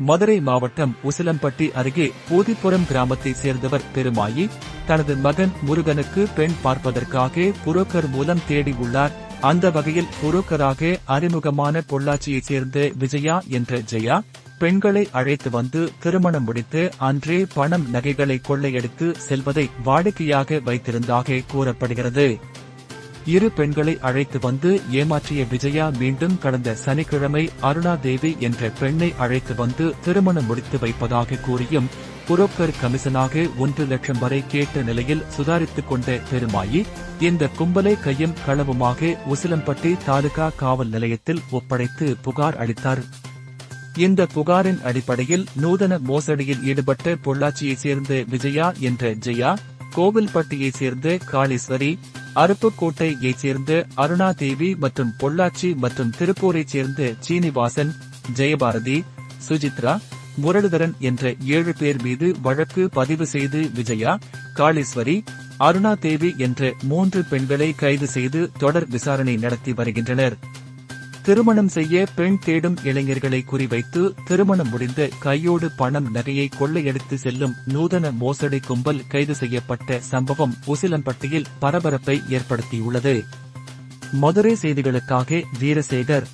மதுரை மாவட்டம் உசிலம்பட்டி அருகே போதிப்புரம் கிராமத்தை சேர்ந்தவர் பெருமாயி தனது மகன் முருகனுக்கு பெண் பார்ப்பதற்காக புரோக்கர் மூலம் தேடியுள்ளார் அந்த வகையில் புரோக்கராக அறிமுகமான பொள்ளாச்சியைச் சேர்ந்த விஜயா என்ற ஜெயா பெண்களை அழைத்து வந்து திருமணம் முடித்து அன்றே பணம் நகைகளை கொள்ளையடித்து செல்வதை வாடிக்கையாக வைத்திருந்தாக கூறப்படுகிறது. இரு பெண்களை அழைத்து வந்து ஏமாற்றிய விஜயா மீண்டும் கடந்த சனிக்கிழமை அருணா தேவி என்ற பெண்ணை அழைத்து வந்து திருமணம் முடித்து வைப்பதாக கூறியும் புரோக்கர் கமிஷனாக ஒன்று லட்சம் வரை கேட்ட நிலையில் சுதாரித்துக் கொண்ட பெருமாயி இந்த கும்பலை கையும் களவுமாக உசிலம்பட்டி தாலுகா காவல் நிலையத்தில் ஒப்படைத்து புகார் அளித்தார். இந்த புகாரின் அடிப்படையில் நூதன மோசடியில் ஈடுபட்ட பொள்ளாச்சியைச் சேர்ந்த விஜயா என்ற ஜெயா கோவில்பட்டியைச் சேர்ந்த காளீஸ்வரி அருப்புக்கோட்டையைச் சேர்ந்த அருணாதேவி மற்றும் பொள்ளாச்சி மற்றும் திருப்பூரைச் சேர்ந்த சீனிவாசன் ஜெயபாரதி சுஜித்ரா முரளிதரன் என்ற ஏழு பேர் மீது வழக்கு பதிவு செய்து விஜயா காளீஸ்வரி அருணாதேவி என்ற மூன்று பெண்களை கைது செய்து தொடர் விசாரணை நடத்தி வருகின்றனர். திருமணம் செய்ய பெண் தேடும் இளைஞர்களை குறிவைத்து திருமணம் முடிந்த கையோடு பணம் நகையை கொள்ளையடித்து செல்லும் நூதன மோசடி கும்பல் கைது செய்யப்பட்ட சம்பவம் உசிலம்பட்டியில் பரபரப்பை ஏற்படுத்தியுள்ளது. மதுரை செய்திகளுக்காக வீரசேகர்.